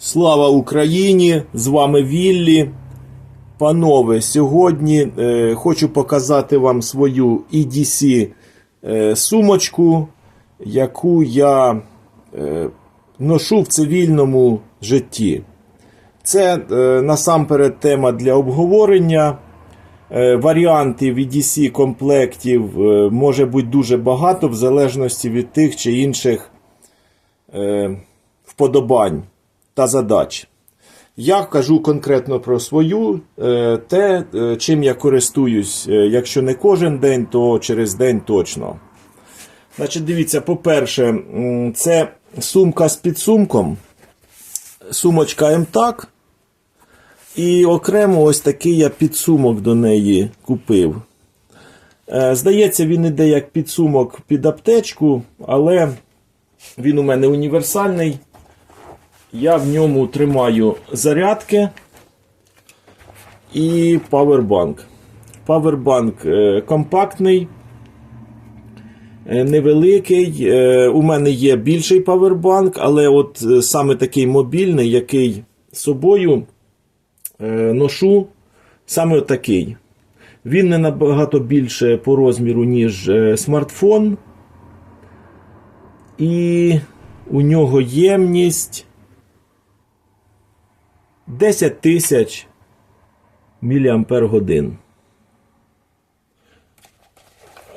Слава Україні! З вами Віллі. Панове, сьогодні е, хочу показати вам свою EDC е, сумочку, яку я е, ношу в цивільному житті. Це е, насамперед тема для обговорення. Е, Варіантів EDC комплектів е, може бути дуже багато в залежності від тих чи інших е, вподобань та задач. Я кажу конкретно про свою, е, те, е, чим я користуюсь, е, якщо не кожен день, то через день точно. Значить, дивіться, по-перше, це сумка з підсумком, сумочка МТАК. І окремо ось такий я підсумок до неї купив. Здається, він іде як підсумок під аптечку, але він у мене універсальний. Я в ньому тримаю зарядки і павербанк. Павербанк е, компактний, е, невеликий. Е, У мене є більший павербанк, але от саме такий мобільний, який з собою ношу, саме такий. Він не набагато більше по розміру, ніж смартфон. І у нього ємність 10 тисяч міліампер годин.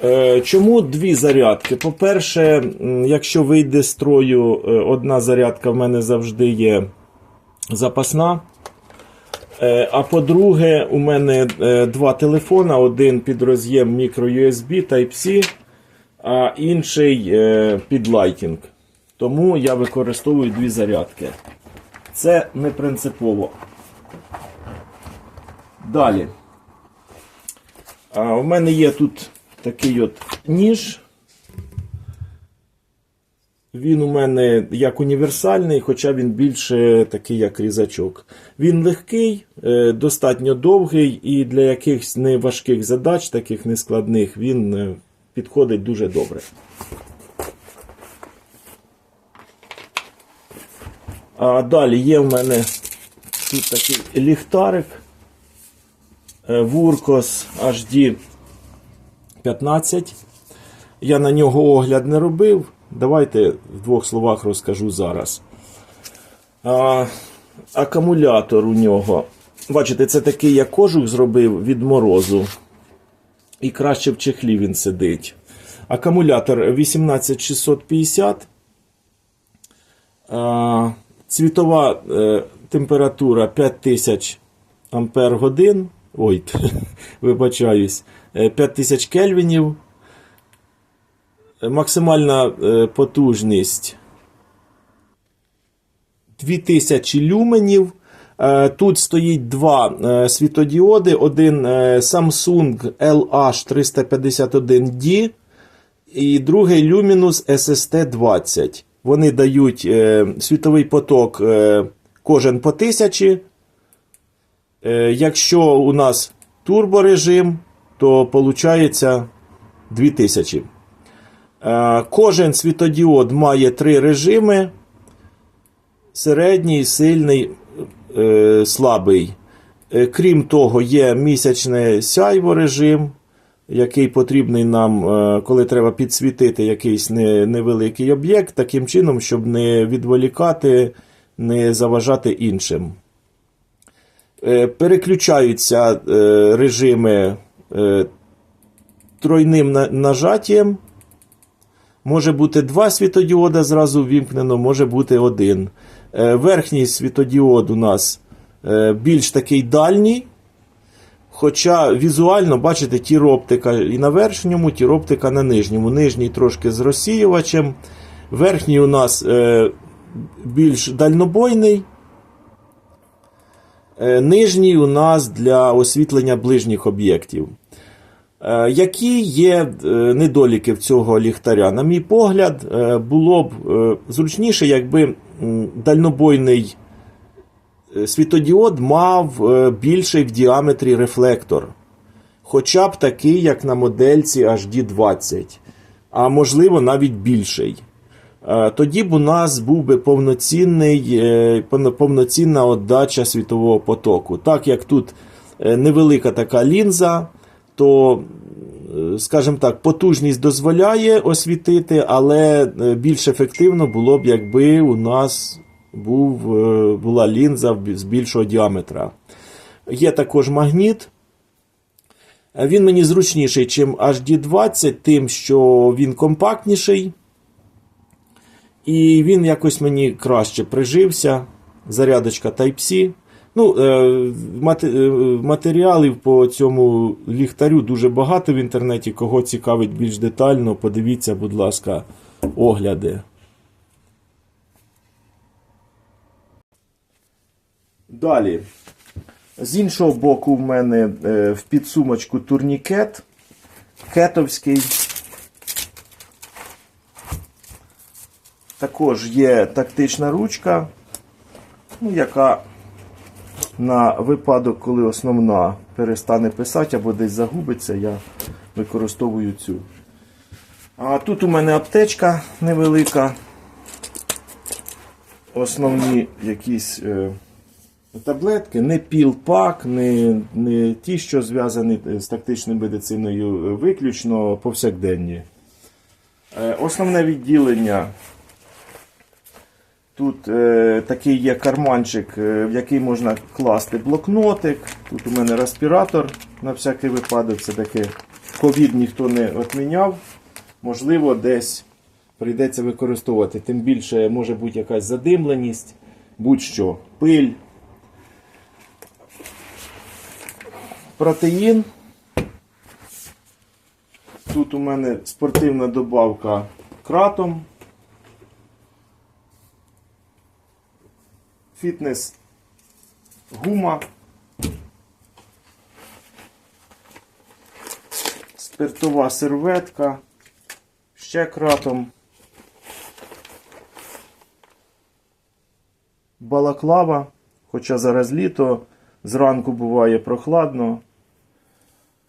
Е, Чому дві зарядки? По-перше, якщо вийде з строю, е, одна зарядка в мене завжди є запасна. Е, А по-друге, у мене два телефона: один під роз'єм microUSB Type-C, а інший під Lightning. Тому я використовую дві зарядки. Це не принципово. Далі. А, у мене є тут такий от ніж. Він у мене як універсальний, хоча він більше такий, як різачок. Він легкий, е, достатньо довгий і для якихось неважких задач, таких нескладних, він е, підходить дуже добре. А далі є в мене тут такий ліхтарик е, Вуркос HD 15. Я на нього огляд не робив. Давайте в двох словах розкажу зараз. А, акумулятор у нього. Бачите, це такий я кожух зробив від морозу. І краще в чехлі він сидить. Акумулятор 18650. А, Цвітова е, температура 5000 ампер годин. Ой, вибачаюсь, е, 5000 кельвінів. Е, Максимальна е, потужність 2000 люменів. Е, Тут стоїть два е, світодіоди. Один е, Samsung LH351D і другий Luminous SST20. Вони дають е, світовий поток е, кожен по тисячі. Е, якщо у нас турборежим, то виходить 2000. Е, кожен світодіод має три режими: середній, сильний, е, слабий. Е, крім того, є місячне сяйво режим, який потрібний нам, е, коли треба підсвітити якийсь невеликий об'єкт, таким чином, щоб не відволікати, не заважати іншим. Е, Переключаються е, режими тройним на- нажаттям. Може бути два світодіода зразу ввімкнено, може бути один. Верхній світодіод у нас більш такий дальній. Хоча візуально, бачите, тіроптика і на верхньому, тіроптика на нижньому. Нижній трошки з розсіювачем. Верхній у нас е, більш дальнобойний. Е, Нижній у нас для освітлення ближніх об'єктів. Е, Які є е, недоліки в цього ліхтаря? На мій погляд, е, було б е, зручніше, якби дальнобойний світодіод мав е, більший в діаметрі рефлектор. Хоча б такий, як на модельці HD20, а можливо навіть більший. е, тоді б у нас був би повноцінний, е, повноцінна отдача світового потоку. Так як тут е, невелика така лінза, то, е, скажімо так, потужність дозволяє освітити, але е, більш ефективно було б, якби у нас був, е, була лінза з більшого діаметра. Є також магніт. Е, Він мені зручніший, ніж HD20, тим, що він компактніший. І він якось мені краще прижився. Зарядочка Type-C. Ну, е, мате- матеріалів по цьому ліхтарю дуже багато в інтернеті. Кого цікавить більш детально, подивіться, будь ласка, огляди. Далі. З іншого боку, в мене е, в підсумочку турнікет кетовський. Також є тактична ручка, ну, яка на випадок, коли основна перестане писати або десь загубиться, я використовую цю. А тут у мене аптечка невелика. Основні якісь е, таблетки, не піл-пак, не, не ті, що зв'язані з тактичною медициною, е, виключно повсякденні. Е, Основне відділення. Тут е, такий є карманчик, е, в який можна класти блокнотик. Тут у мене респіратор на всякий випадок. Це таке ковід ніхто не відміняв. Можливо, десь прийдеться використовувати. Тим більше може бути якась задимленість, будь-що, пиль. Протеїн. Тут у мене спортивна добавка кратом. Фітнес гума. Спиртова серветка. Ще кратом. Балаклава. Хоча зараз літо, зранку буває прохладно.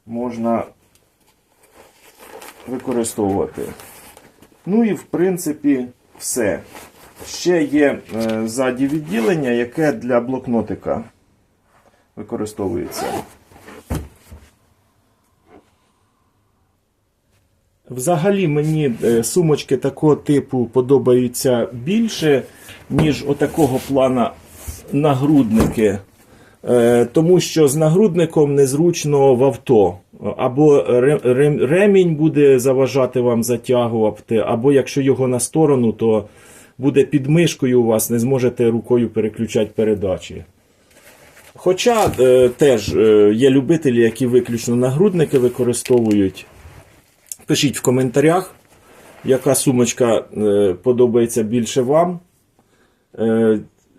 Можна використовувати. Ну і в принципі все. Ще є е, ззаді відділення, яке для блокнотика використовується. Взагалі мені е, сумочки такого типу подобаються більше, ніж отакого плана нагрудники. Е, Тому що з нагрудником незручно в авто. Або ре- ре- ремінь буде заважати вам затягувати, або якщо його на сторону, то буде під мишкою у вас, не зможете рукою переключати передачі. Хоча е, теж е, є любителі, які виключно нагрудники використовують. Пишіть в коментарях, яка сумочка подобається більше вам.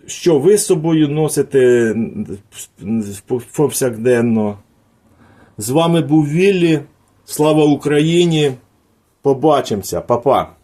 Що ви з собою носите повсякденно. З вами був Віллі. Слава Україні! Побачимося, Па-па!